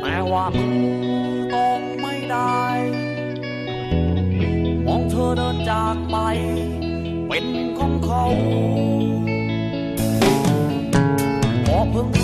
แต่ว่ามือต้องไม่ได้ มองเธอเดินจากไป เป็นของเขาพอเพิ่ง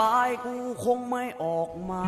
บายกูคงไม่ออกมา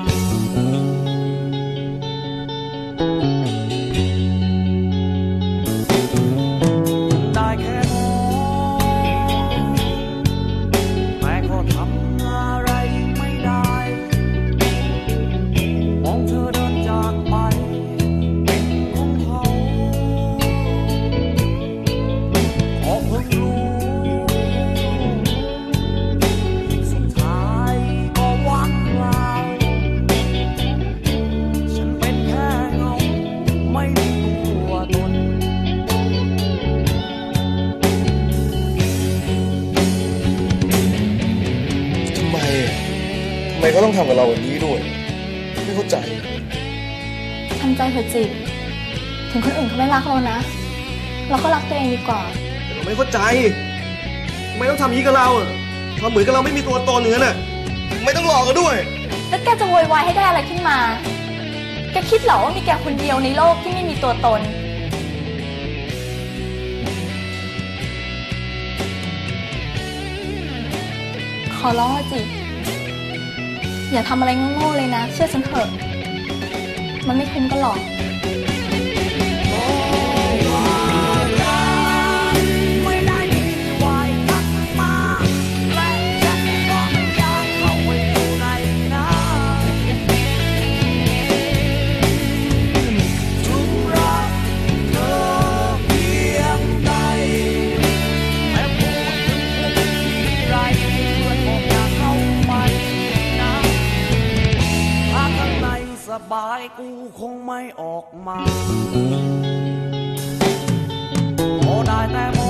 ทำไมเขาต้องทำกับเราแบบนี้ด้วย ไม่เข้าใจ ทำใจเถอะจิต ถึงคนอื่นเขาไม่รักเรานะ เราก็รักตัวเองดีกว่า แต่เราไม่เข้าใจทำไมต้องทำอย่างนี้กับเราอะทำเหมือนกับเราไม่มีตัวตนอย่างนั้นน่ะทำไม่ต้องหลอกกันด้วย แล้วแกจะโวยวายให้ได้อะไรขึ้นมา แกคิดเหรอว่ามีแกคนเดียวในโลกที่ไม่มีตัวตน ขอร้องอะจิต อย่าทำอะไรโง่ๆเลยนะ เชื่อฉันเถอะ มันไม่คุ้มก็หรอกายกูคงไม่ออกมาโอ้ได้แต่มอง